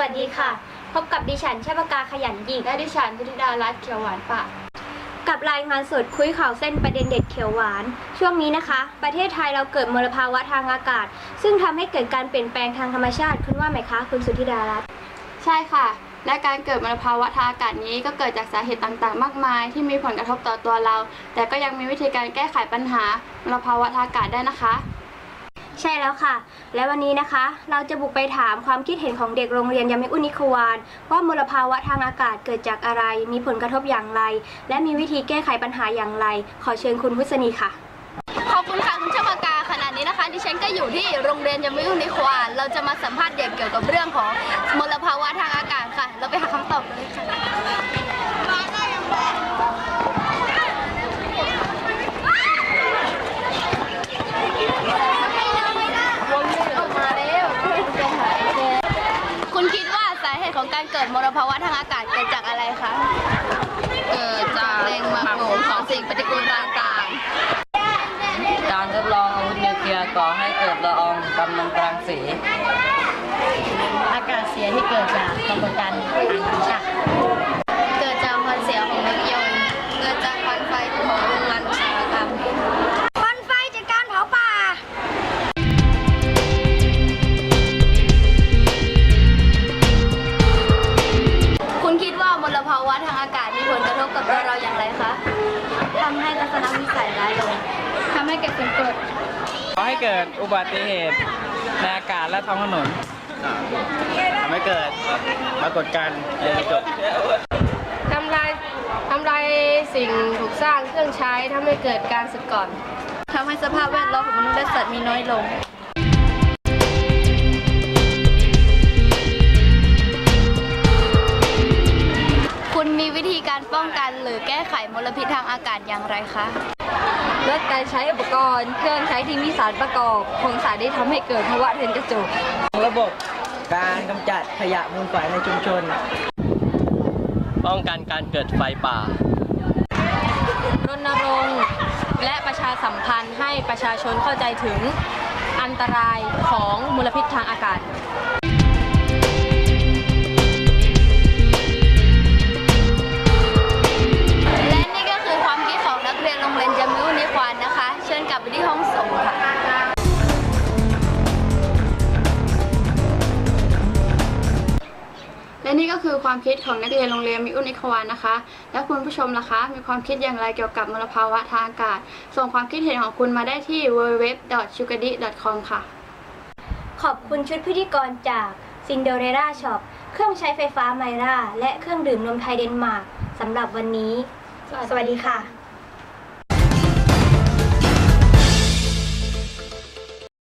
วัสดีค่ะ พบกับดิฉันชปากาขยันยิกและดิฉันธิดารัตน์เขียวหวานปะกับรายงานสดคุยข่าวเส้นประเด็นเด็ดเขียวหวาน ช่วงนี้นะคะ ประเทศไทยเราเกิดมลภาวะทางอากาศ ซึ่งทำให้เกิดการเปลี่ยนแปลงทางธรรมชาติคุณว่าไหมคะคุณสุธิดารัตน์ใช่ค่ะ และการเกิดมลภาวะทางอากาศนี้ก็เกิดจากสาเหตุต่างๆ มากมาย ที่มีผลกระทบต่อตัวเรา แต่ก็ยังมีวิธีการแก้ไขปัญหามลภาวะทางอากาศได้นะคะ ใช่แล้วค่ะ และวันนี้นะคะ เราจะบุกไปถามความคิดเห็นของเด็กโรงเรียนยามิอุนิควานว่ามลภาวะทางอากาศเกิดจากอะไร มีผลกระทบอย่างไร และมีวิธีแก้ไขปัญหาอย่างไร ขอเชิญคุณพุษณีค่ะ ขอบคุณค่ะคุณชมากาขณะนี้นะคะ ดิฉันก็อยู่ที่โรงเรียนยามยุนิควานเราจะมาสัมภาษณ์เด็กเกี่ยวกับเรื่องของมลภาวะทางอากาศค่ะ เราไปหาคำตอบกันเลยค่ะคุณคิดว่าสาเหตุของ การเกิดมลภาวะทางอากาศเกิดจากอะไรคะ เกิดจากแรงหมักหมมของสิ่งปฏิกูลต่างๆ การทดลองอาวุธนิวเคลียร์ก่อให้เกิดละอองกำมมันตรังสี วะทางอากาศมีผลกระทบกับตัวเราอย่างไรคะทำให้ทัศนวิสัยร้ายลงทำให้เกิดฝุ่นกรดขอให้เกิดอุบัติเหตุในอากาศและท้องถนนทำให้เกิดปรากฏการณ์เรือนกระจกทำลายทำลายสิ่งถูกสร้างเครื่องใช้ทำให้เกิดการสึกก่อนทำให้สภาพแวดล้อมของมนุษย์และสัตว์มีน้อยลง มีวิธีการป้องกันหรือแก้ไขมลพิษทางอากาศอย่างไรคะลดการใช้อุปกรณ์เครื่องใช้ที่มีสารประกอบของสารที่ทำให้เกิดภาวะเรือนกระจก ระบบการกำจัดขยะมูลฝอยในชุมชน ป้องกันการเกิดไฟป่ารณรงค์และประชาสัมพันธ์ให้ประชาชนเข้าใจถึงอันตรายของมลพิษทางอากาศ นี่ก็คือความคิดของนักเรียนโรงเรียนมิอุนิควานนะคะ และคุณผู้ชมล่ะคะ มีความคิดอย่างไรเกี่ยวกับมลภาวะทางอากาศ ส่งความคิดเห็นของคุณมาได้ที่ www.sugadi.com ค่ะ ขอบคุณชุดพิธีกรจากซินเดอเรล่าช็อปเครื่องใช้ไฟฟ้าไมราและเครื่องดื่มนมไทยเดนมาร์กสำหรับวันนี้ สวัสดีค่ะ